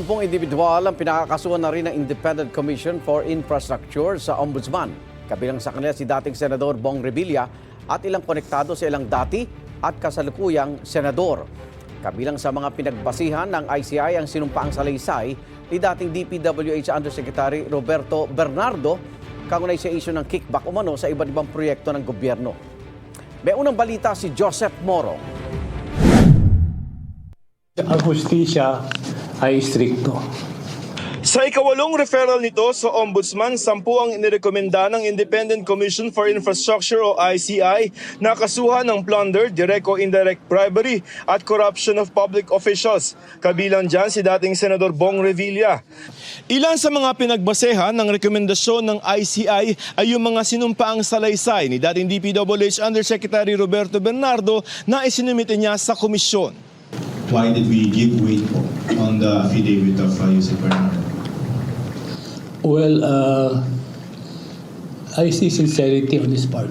Sampung individual ang pinakakasuhan na rin ng Independent Commission for Infrastructure sa Ombudsman. Kabilang sa kanila si dating Senador Bong Revilla at ilang konektado sa ilang dati at kasalukuyang senador. Kabilang sa mga pinagbasihan ng ICI ang sinumpaang salaysay ni dating DPWH Undersecretary Roberto Bernardo kaunay sa isyu ng kickback umano sa iba't ibang proyekto ng gobyerno. May unang balita si Joseph Moro. ang hustisya ay strikto. Sa ikawalong referral nito sa Ombudsman, sampu ang inirekomenda ng Independent Commission for Infrastructure o ICI na kasuhan ng plunder, direct o indirect bribery at corruption of public officials. Kabilang dyan si dating Senador Bong Revilla. Ilan sa mga pinagbasehan ng rekomendasyon ng ICI ay yung mga sinumpaang salaysay ni dating DPWH Undersecretary Roberto Bernardo na isinumite niya sa komisyon. Why did we give weight on the affidavit of uh, Yusef Bernardo? Well, uh, I see sincerity on his part.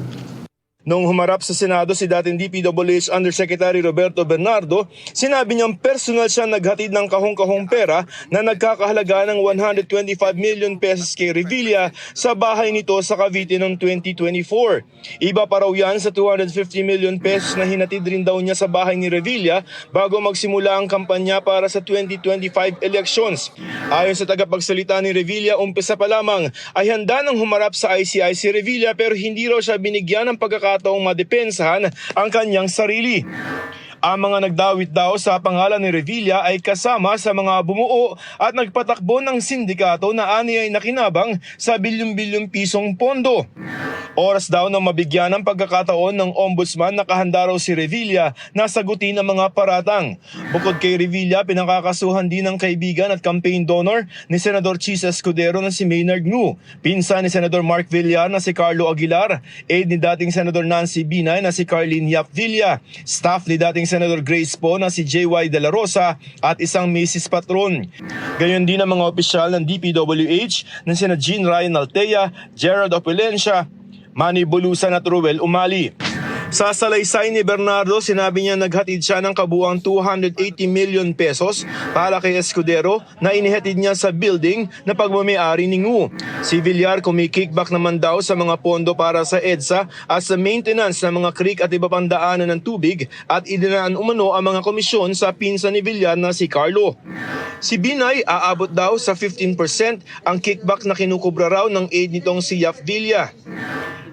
Nung humarap sa Senado si dating DPWH Undersecretary Roberto Bernardo, sinabi niyang personal siya naghatid ng kahong-kahong pera na nagkakahalaga ng 125 million pesos kay Revilla sa bahay nito sa Cavite noong 2024. Iba pa raw yan sa 250 million pesos na hinatid rin daw niya sa bahay ni Revilla bago magsimula ang kampanya para sa 2025 elections. Ayon sa tagapagsalita ni Revilla, umpisa pa lamang ay handa nang humarap sa ICI Revilla pero hindi raw siya binigyan ng pagkakataong madepensahan ang kanyang sarili. Ang mga nagdawit daw sa pangalan ni Revilla ay kasama sa mga bumuo at nagpatakbo ng sindikato na ani ay nakinabang sa bilyong-bilyong pisong pondo. Oras daw na mabigyan ng pagkakataon ng ombudsman na kahanda raw si Revilla na sagutin ang mga paratang. Bukod kay Revilla, pinakakasuhan din ng kaibigan at campaign donor ni Senador Chis Escudero na si Maynard Ngu, pinsan ni Senador Mark Villar na si Carlo Aguilar, aide ni dating Senador Nancy Binay na si Carlene Yap Villa, staff ni dating Senador Grace Po na si JY De La Rosa at isang Mrs. Patron. Gayon din ang mga opisyal ng DPWH na sina Jean Ryan Altea, Gerald Opulencia, Manny Bulusan at Ruel Umali. Sa salaysay ni Bernardo, sinabi niya naghatid siya ng kabuang 280 million pesos para kay Escudero na inihatid niya sa building na pagmamayari ni Ngu. Si Villar kumikickback naman daw sa mga pondo para sa EDSA at sa maintenance ng mga creek at iba pang daanan ng tubig at idinaan umano ang mga komisyon sa pinsan ni Villar na si Carlo. Si Binay aabot daw sa 15% ang kickback na kinukubra raw ng aid nitong si Yaf Villa.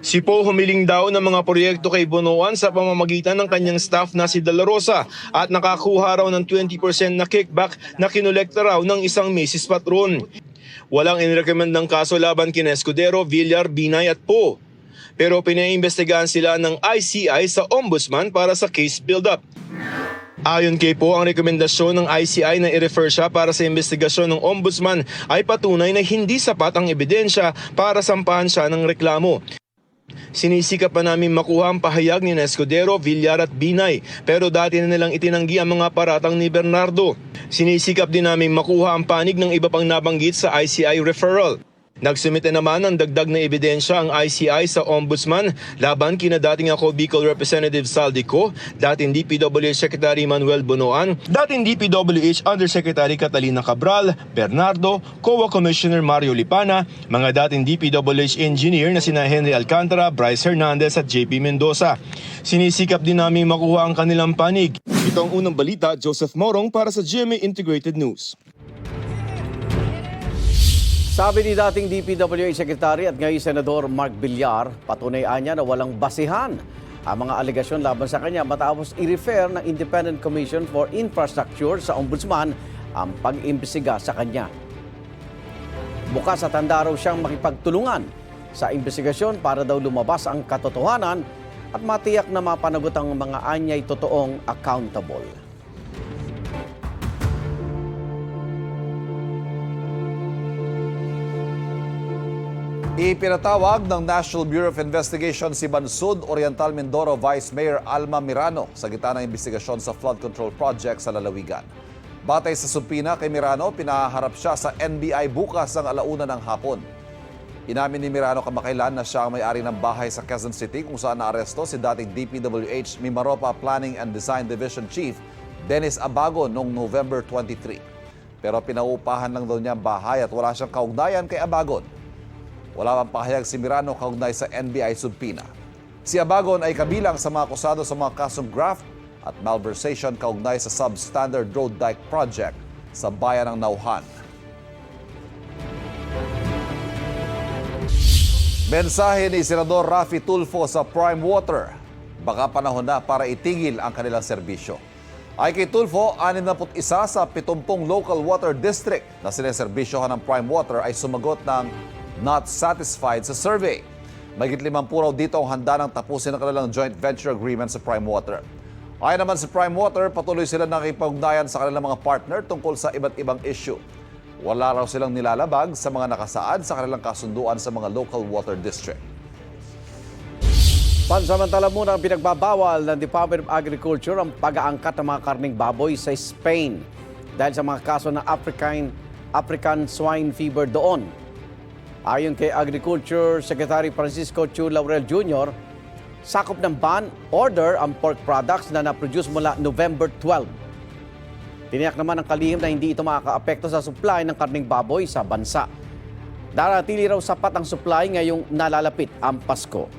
Si Po humiling daw ng mga proyekto kay Bonoan sa pamamagitan ng kanyang staff na si De La Rosa at nakakuha raw ng 20% na kickback na kinolekta raw ng isang Mrs. Patron. Walang inirecommend ng kaso laban kina Escudero, Villar, Binay at Po. Pero pinaimbestigahan sila ng ICI sa Ombudsman para sa case build-up. Ayon kay Po, ang rekomendasyon ng ICI na i-refer siya para sa investigasyon ng Ombudsman ay patunay na hindi sapat ang ebidensya para sampahan siya ng reklamo. Sinisikap pa namin makuha ang pahayag ni Escudero, Villar at Binay pero dati na nilang itinanggi ang mga paratang ni Bernardo. Sinisikap din namin makuha ang panig ng iba pang nabanggit sa ICI referral. Nagsumite naman ng dagdag na ebidensya ang ICI sa Ombudsman laban kina dating ako Bicol Representative Saldico, dating DPWH Secretary Manuel Bonoan, dating DPWH Undersecretary Catalina Cabral, Bernardo, COA Commissioner Mario Lipana, mga dating DPWH engineer na sina Henry Alcantara, Bryce Hernandez at JP Mendoza. Sinisikap din namin makuha ang kanilang panig. Ito ang unang balita, Joseph Morong para sa GMA Integrated News. Sabi ni dating DPWH Secretary at ngayon Senador Mark Villar, patunay niya na walang basihan ang mga alegasyon laban sa kanya matapos i-refer ng Independent Commission for Infrastructure sa Ombudsman ang pag-imbestiga sa kanya. Bukas at handa raw siyang makipagtulungan sa investigasyon para daw lumabas ang katotohanan at matiyak na mapanagot ang mga anyay totoong accountable. Ipinatawag ng National Bureau of Investigation si Bansud Oriental Mindoro Vice Mayor Alma Mirano sa gitna ng investigasyon sa flood control project sa Lalawigan. Batay sa supina kay Mirano, pinaharap siya sa NBI bukas ng alauna ng hapon. Inamin ni Mirano kamakailan na siya ang may-ari ng bahay sa Quezon City kung saan naaresto si dating DPWH Mimaropa Planning and Design Division Chief Dennis Abago noong November 23. Pero pinaupahan lang daw niya ang bahay at wala siyang kaugnayan kay Abagon. Wala pang pahayag si Mirano kaugnay sa NBI subpina. Si Abagon ay kabilang sa mga akusado sa mga kasong graft at malversation kaugnay sa substandard road dike project sa bayan ng Nauhan. Mensahe ni Senador Rafi Tulfo sa Prime Water. Baka panahon na para itigil ang kanilang serbisyo. Ay kay Tulfo, 61 sa 70 local water district na sineserbisyohan ng Prime Water ay sumagot ng not satisfied sa survey. Magit limang puraw dito ang handa ng tapusin ang kanilang joint venture agreement sa Prime Water. Ayon naman sa Prime Water, patuloy sila nakipagugnayan sa kanilang mga partner tungkol sa iba't ibang issue. Wala raw silang nilalabag sa mga nakasaad sa kanilang kasunduan sa mga local water district. Pansamantala muna ang pinagbabawal ng Department of Agriculture ang pag-aangkat ng mga karning baboy sa Spain dahil sa mga kaso ng African, African swine fever doon. Ayon kay Agriculture Secretary Francisco Chu Laurel Jr., sakop ng ban order ang pork products na na-produce mula November 12. Tiniyak naman ng kalihim na hindi ito makakaapekto sa supply ng karning baboy sa bansa. Daratili raw sapat ang supply ngayong nalalapit ang Pasko.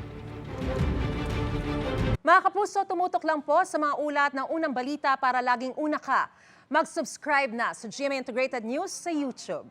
Mga kapuso, tumutok lang po sa mga ulat ng unang balita para laging una ka. Mag-subscribe na sa GMA Integrated News sa YouTube.